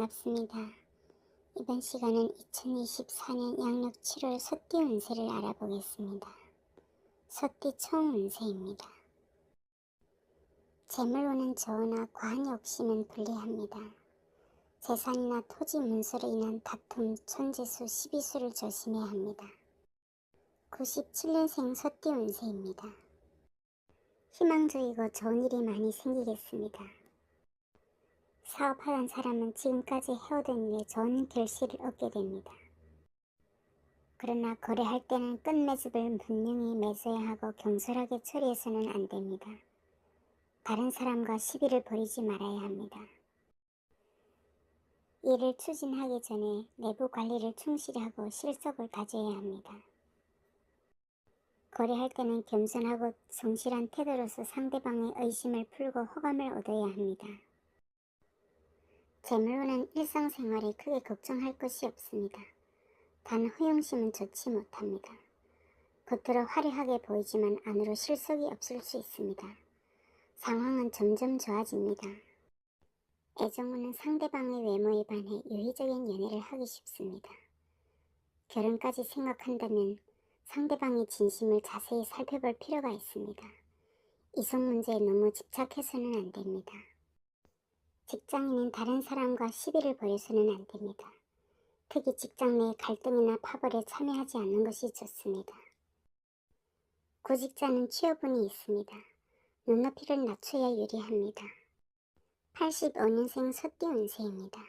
반갑습니다. 이번 시간은 2024년 양력 7월 소띠 운세를 알아보겠습니다. 소띠 총 운세입니다. 재물운은 좋으나 과한 욕심은 불리합니다. 재산이나 토지 문서로 인한 다툼, 천재수, 시비수를 조심해야 합니다. 97년생 소띠 운세입니다. 희망적이고 좋은 일이 많이 생기겠습니다. 사업하던 사람은 지금까지 해오던 일에 좋은 결실을 얻게 됩니다. 그러나 거래할 때는 끝 매집을 분명히 맺어야 하고 경솔하게 처리해서는 안 됩니다. 다른 사람과 시비를 벌이지 말아야 합니다. 일을 추진하기 전에 내부 관리를 충실히 하고 실속을 가져야 합니다. 거래할 때는 겸손하고 성실한 태도로서 상대방의 의심을 풀고 호감을 얻어야 합니다. 재물로는 일상생활에 크게 걱정할 것이 없습니다. 단 허영심은 좋지 못합니다. 겉으로 화려하게 보이지만 안으로 실속이 없을 수 있습니다. 상황은 점점 좋아집니다. 애정우는 상대방의 외모에 반해 유희적인 연애를 하기 쉽습니다. 결혼까지 생각한다면 상대방의 진심을 자세히 살펴볼 필요가 있습니다. 이성 문제에 너무 집착해서는 안 됩니다. 직장인은 다른 사람과 시비를 벌여서는 안 됩니다. 특히 직장 내 갈등이나 파벌에 참여하지 않는 것이 좋습니다. 구직자는 취업운이 있습니다. 눈높이를 낮춰야 유리합니다. 85년생 소띠 운세입니다.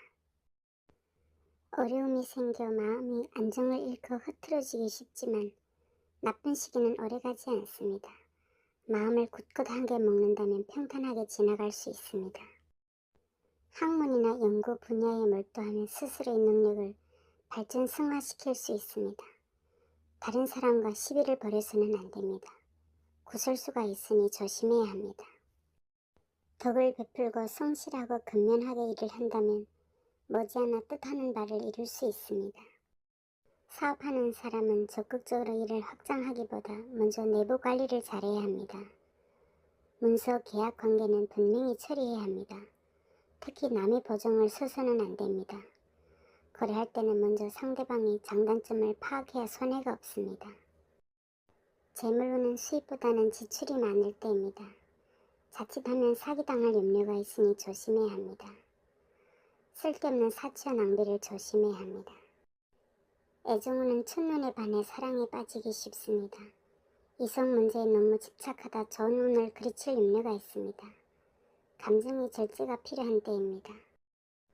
어려움이 생겨 마음이 안정을 잃고 흐트러지기 쉽지만 나쁜 시기는 오래가지 않습니다. 마음을 굳굳 한게 먹는다면 평탄하게 지나갈 수 있습니다. 학문이나 연구 분야에 몰두하면 스스로의 능력을 발전 승화시킬 수 있습니다. 다른 사람과 시비를 벌여서는 안 됩니다. 구설수가 있으니 조심해야 합니다. 덕을 베풀고 성실하고 근면하게 일을 한다면 머지않아 뜻하는 바를 이룰 수 있습니다. 사업하는 사람은 적극적으로 일을 확장하기보다 먼저 내부 관리를 잘해야 합니다. 문서 계약 관계는 분명히 처리해야 합니다. 특히 남의 보정을 써서는 안 됩니다. 거래할 때는 먼저 상대방의 장단점을 파악해야 손해가 없습니다. 재물로는 수입보다는 지출이 많을 때입니다. 자칫하면 사기당할 염려가 있으니 조심해야 합니다. 쓸데없는 사치와 낭비를 조심해야 합니다. 애정우는 첫눈에 반해 사랑에 빠지기 쉽습니다. 이성 문제에 너무 집착하다 좋은 운을 그르칠 염려가 있습니다. 감정의 절제가 필요한 때입니다.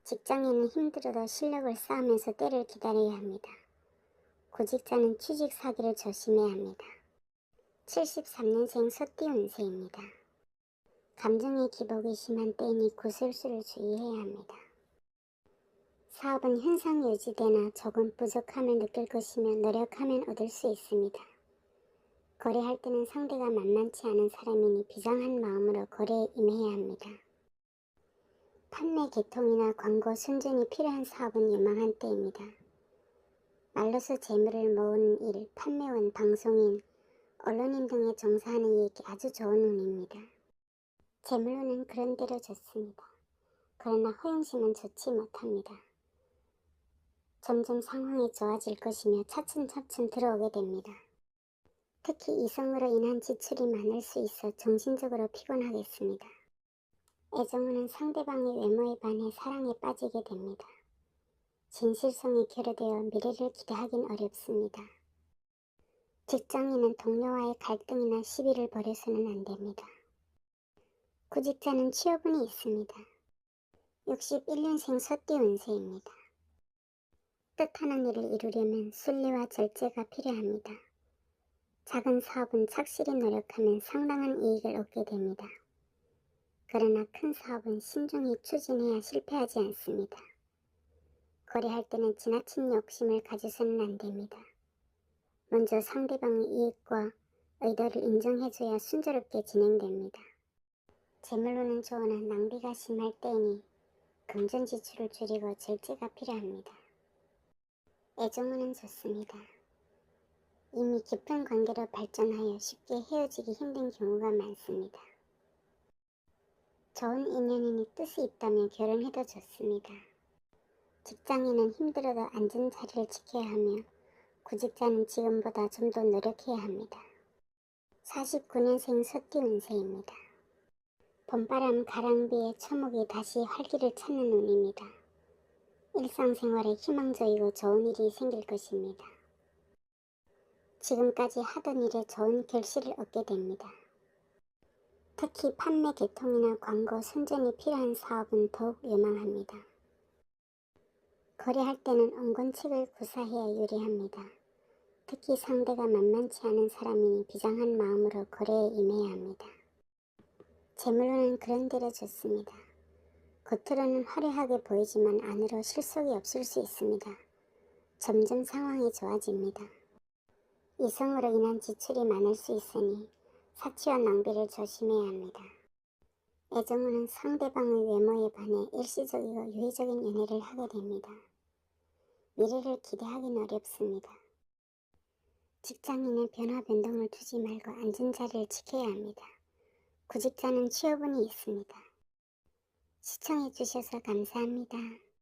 직장인은 힘들어도 실력을 쌓으면서 때를 기다려야 합니다. 구직자는 취직 사기를 조심해야 합니다. 73년생 소띠 운세입니다. 감정의 기복이 심한 때이니 구술수를 주의해야 합니다. 사업은 현상 유지되나 조금 부족함을 느낄 것이며 노력하면 얻을 수 있습니다. 거래할 때는 상대가 만만치 않은 사람이니 비장한 마음으로 거래에 임해야 합니다. 판매 개통이나 광고 순전이 필요한 사업은 유망한 때입니다. 말로서 재물을 모으는 일, 판매원, 방송인, 언론인 등에 종사하는 이에게 아주 좋은 운입니다. 재물로는 그런대로 좋습니다. 그러나 허영심은 좋지 못합니다. 점점 상황이 좋아질 것이며 차츰차츰 들어오게 됩니다. 특히 이성으로 인한 지출이 많을 수 있어 정신적으로 피곤하겠습니다. 애정우는 상대방의 외모에 반해 사랑에 빠지게 됩니다. 진실성이 결여되어 미래를 기대하긴 어렵습니다. 직장인은 동료와의 갈등이나 시비를 벌여서는 안 됩니다. 구직자는 취업운이 있습니다. 61년생 소띠 운세입니다. 뜻하는 일을 이루려면 순리와 절제가 필요합니다. 작은 사업은 착실히 노력하면 상당한 이익을 얻게 됩니다. 그러나 큰 사업은 신중히 추진해야 실패하지 않습니다. 거래할 때는 지나친 욕심을 가져서는 안 됩니다. 먼저 상대방의 이익과 의도를 인정해줘야 순조롭게 진행됩니다. 재물로는 좋으나 낭비가 심할 때이니 금전 지출을 줄이고 절제가 필요합니다. 애정우는 좋습니다. 이미 깊은 관계로 발전하여 쉽게 헤어지기 힘든 경우가 많습니다. 좋은 인연이니 뜻이 있다면 결혼해도 좋습니다. 직장인은 힘들어도 앉은 자리를 지켜야 하며 구직자는 지금보다 좀 더 노력해야 합니다. 49년생 소띠 운세입니다. 봄바람 가랑비에 초목이 다시 활기를 찾는 운입니다. 일상생활에 희망적이고 좋은 일이 생길 것입니다. 지금까지 하던 일에 좋은 결실을 얻게 됩니다. 특히 판매 개통이나 광고 선전이 필요한 사업은 더욱 유망합니다. 거래할 때는 은근책을 구사해야 유리합니다. 특히 상대가 만만치 않은 사람이니 비장한 마음으로 거래에 임해야 합니다. 재물로는 그런대로 좋습니다. 겉으로는 화려하게 보이지만 안으로 실속이 없을 수 있습니다. 점점 상황이 좋아집니다. 이성으로 인한 지출이 많을 수 있으니 사치와 낭비를 조심해야 합니다. 애정우는 상대방의 외모에 반해 일시적이고 유의적인 연애를 하게 됩니다. 미래를 기대하기는 어렵습니다. 직장인은 변화 변동을 두지 말고 앉은 자리를 지켜야 합니다. 구직자는 취업운이 있습니다. 시청해주셔서 감사합니다.